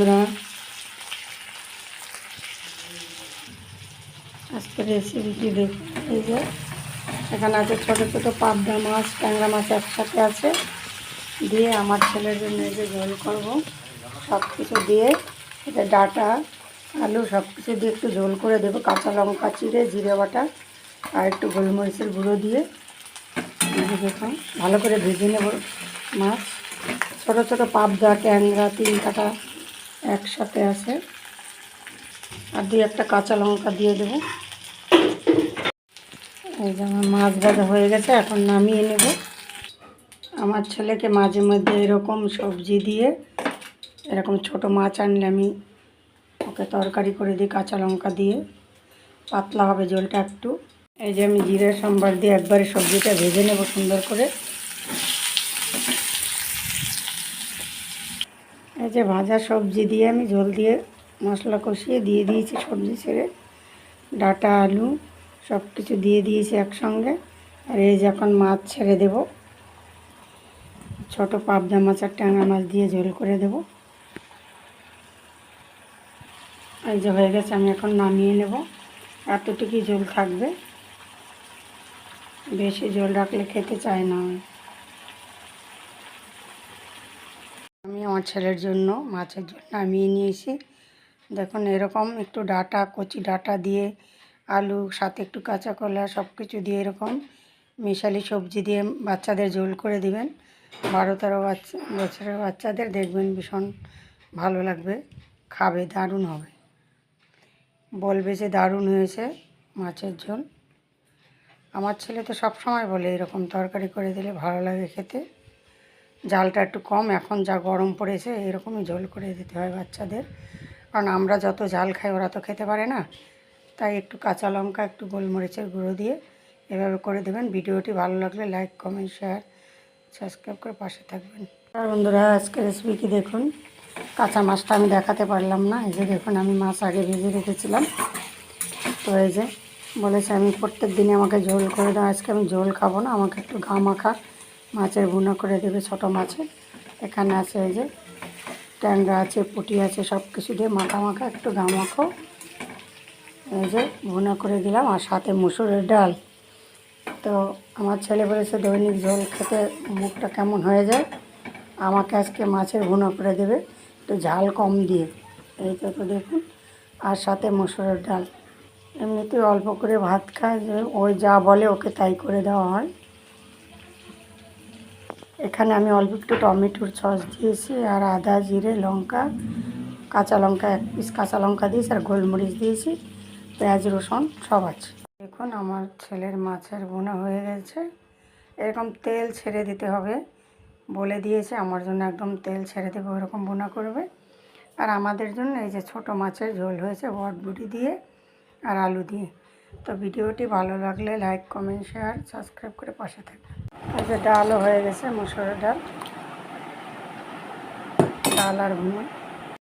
বন্ধুরা আজকে রেসিপিটি দেখুন এই যে, এখানে আছে ছোটো ছোটো পাবদা মাছ, ট্যাংরা মাছ একসাথে আছে। দিয়ে আমার ছেলের জন্য এই যে করব। সব কিছু দিয়ে এটা ডাটা, আলু সব কিছু দিয়ে একটু ঝোল করে দেবো। কাঁচা লঙ্কা চিড়ে, জিরে বাটা আর একটু গোলমরিচের গুঁড়ো দিয়ে। দেখুন ভালো করে ভেজে নেব মাছ। ছোটো ছোটো পাবদা, ট্যাংরা, তিন কাটা একসাথে আছে। আর দুই একটা কাঁচা লঙ্কা দিয়ে দেবো। এই যে আমার মাছ ভাজা হয়ে গেছে, এখন নামিয়ে নেব। আমার ছেলেকে মাঝে মধ্যে এরকম সবজি দিয়ে, এরকম ছোট মাছ আনলে আমি ওকে তরকারি করে দিই কাঁচা লঙ্কা দিয়ে। পাতলা হবে জলটা একটু। এই যে আমি জিরে, সম্বার দিয়ে একবারে সবজিটা ভেজে নেব সুন্দর করে। এই যে ভাজা সবজি দিয়ে আমি ঝোল দিয়ে মশলা কষিয়ে দিয়ে দিয়েছি সবজি ছেড়ে। ডাটা, আলু সব কিছু দিয়ে দিয়েছি একসঙ্গে। আর এই যে এখন মাছ ছেড়ে দেব। ছোট পাবদা মাছ আর ট্যাংরা মাছ দিয়ে ঝোল করে দেব। এই যে হয়ে গেছে, আমি এখন নামিয়ে নেব। এতটুকুই ঝোল থাকবে। বেশি ঝোল রাখলে খেতে চায় না আমি। আমি আমার ছেলের জন্য, মাছের ঝোল নামিয়ে নিয়েছি। দেখুন, এরকম একটু ডাটা, কচি ডাটা দিয়ে, আলু, সাথে একটু কাঁচা কলা সব কিছু দিয়ে এরকম মিশালি সবজি দিয়ে বাচ্চাদের ঝোল করে দিবেন। বারো তেরো বাচ্চা, বছরের বাচ্চাদের দেখবেন ভীষণ ভালো লাগবে, খাবে, দারুণ হবে। বলবে যে দারুণ হয়েছে মাছের ঝোল। আমার ছেলে তো সব সময় বলে এরকম তরকারি করে দিলে ভালো লাগে খেতে। জালটা একটু কম, এখন যা গরম পড়েছে এরকমই ঝোল করে দিতে হয় বাচ্চাদের। কারণ আমরা যত ঝাল খাই ওরা তো খেতে পারে না। তাই একটু কাঁচা লঙ্কা, একটু গোলমরিচের গুঁড়ো দিয়ে এভাবে করে দেবেন। ভিডিওটি ভালো লাগলে লাইক, কমেন্ট, শেয়ার, সাবস্ক্রাইব করে পাশে থাকবেন। আর বন্ধুরা, আজকে রেসিপি কি দেখুন? কাঁচা মাছটা আমি দেখাতে পারলাম না। এই যে দেখুন, আমি মাছ আগে ভেজে রেখেছিলাম। তো এই যে বলেছে আমি প্রত্যেক দিনে আমাকে ঝোল করে দাও। আজকে আমি ঝোল খাব না, আমাকে একটু ঘা মাখা মাছের ভুনা করে দেবে, ছোটো মাছের। এখানে আছে এই যে ট্যাংরা আছে, পুঁটি আছে, সব কিছু দিয়ে মাখা মাখা, একটু ঘা মাখো এই যে ভুনা করে দিলাম, আর সাথে মুসুরের ডাল। তো আমার ছেলে বলেছে, দৈনিক ঝোল খেতে মুখটা কেমন হয়ে যায়? আমাকে আজকে মাছের ভুনা করে দেবে, একটু ঝাল কম দিয়ে। এই তো তো দেখুন। আর সাথে মুসুরের ডাল। এমনিতে অল্প করে ভাত খায়, যে ওই যা বলে ওকে তাই করে দেওয়া হয়। এখানে আমি অল্প একটু টমেটোর সস দিয়েছি আর আদা, জিরে, লঙ্কা, কাঁচা লঙ্কা এক পিস কাঁচা লঙ্কা দিয়েছি আর গোলমরিচ দিয়েছি, পেঁয়াজ, রসুন সব আছে। দেখুন আমার ছেলের মাছের বোনা হয়ে গেছে। এরকম তেল ছেড়ে দিতে হবে বলে দিয়েছে, আমার জন্য একদম তেল ছেড়ে দেবে, ওরকম বোনা করবে। আর আমাদের জন্য এই যে ছোট মাছের ঝোল হয়েছে বটবুটি দিয়ে আর আলু দিয়ে। তো ভিডিওটি ভালো লাগলে লাইক, কমেন্ট, শেয়ার, সাবস্ক্রাইব করে পাশে থাকবেন। যে ডালও হয়ে গেছে মসুরের ডাল ডাল আর ভুনা